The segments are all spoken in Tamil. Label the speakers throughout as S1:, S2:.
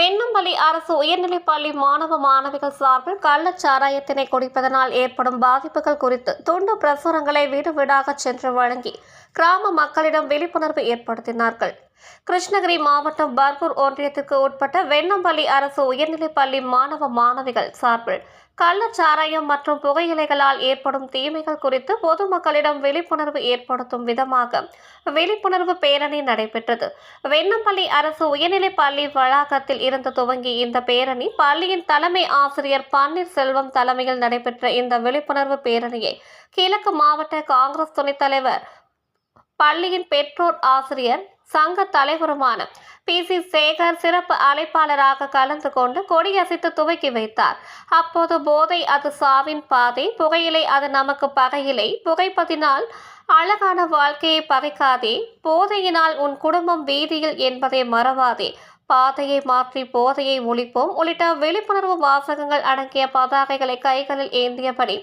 S1: வெண்ணம்பள்ளி அரசு உயர்நிலைப்பள்ளி மாணவ மாணவிகள் சார்பில் கள்ளச்சாராயத்தினை குடிப்பதனால் ஏற்படும் பாதிப்புகள் குறித்து துண்டு பிரசுரங்களை வீடு வீடாக சென்று வழங்கி கிராம மக்களிடம் விழிப்புணர்வு ஏற்படுத்தினார்கள். கிருஷ்ணகிரி மாவட்டம் பர்கூர் ஒன்றியத்திற்கு உட்பட்ட வெண்ணம்பள்ளி அரசு உயர்நிலைப்பள்ளி மாணவ மாணவிகள் சார்பில் கள்ளச்சாராயம் மற்றும் புகையிலைகளால் ஏற்படும் தீமைகள் குறித்து பொதுமக்களிடம் விழிப்புணர்வு ஏற்படுத்தும் விதமாக விழிப்புணர்வு பேரணி நடைபெற்றது. வெண்ணம்பள்ளி அரசு உயர்நிலைப் பள்ளி வளாகத்தில் இருந்து துவங்கி இந்த பேரணி பள்ளியின் தலைமை ஆசிரியர் பன்னீர்செல்வம் தலைமையில் நடைபெற்ற இந்த விழிப்புணர்வு பேரணியை கிழக்கு மாவட்ட காங்கிரஸ் துணைத் தலைவர் பள்ளியின் பெற்றோர் ஆசிரியர் சங்க தலைவருமான பி. சி. சேகர் சிறப்பு அழைப்பாளராக கலந்து கொண்டு கொடியசைத்து துவக்கி வைத்தார். அப்போது போதை அது சாவின் பாதை புகையிலை அது நமக்கு பகையிலை புகைப்பதினால் அழகான வாழ்க்கையை பகைக்காதே போதையினால் உன் குடும்பம் வீதியில் என்பதை மறவாதே. பாதையை மாற்றி போதையை ஒழிப்போம். உள்ளிட்ட விழிப்புணர்வு வாசகங்கள் அடங்கிய பதாகைகளை கைகளில் ஏந்தியபடி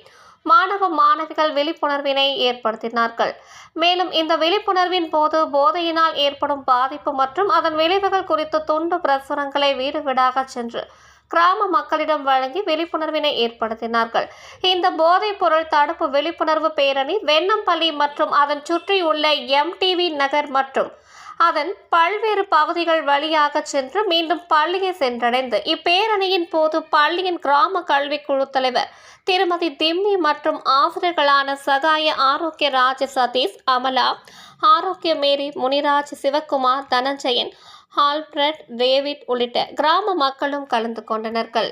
S1: மாணவ மாணவிகள் விழிப்புணர்வினை ஏற்படுத்தினார்கள். மேலும் இந்த விழிப்புணர்வின் போது போதையினால் ஏற்படும் பாதிப்பு மற்றும் அதன் விளைவுகள் குறித்து துண்டு பிரசுரங்களை வீடு வீடாக சென்று கிராம மக்களிடம் வழங்கி விழிப்புணர்வினை ஏற்படுத்தினார்கள். இந்த போதைப் பொருள் தடுப்பு விழிப்புணர்வு பேரணி வெண்ணம்பள்ளி மற்றும் அதன் சுற்றியுள்ள எம்டிவி நகர் மற்றும் அதன் பல்வேறு பகுதிகள் வழியாக சென்று மீண்டும் பள்ளியை சென்றடைந்து இப்பேரணியின் போது பள்ளியின் கிராம கல்விக்குழு தலைவர் திருமதி திம்மி மற்றும் ஆசிரியர்களான சகாய ஆரோக்கிய Raja Satish Amala Arokia Mary Muniraj Sivakumar Dhananjayan Alfred David உள்ளிட்ட கிராம மக்களும் கலந்து கொண்டனர்கள்.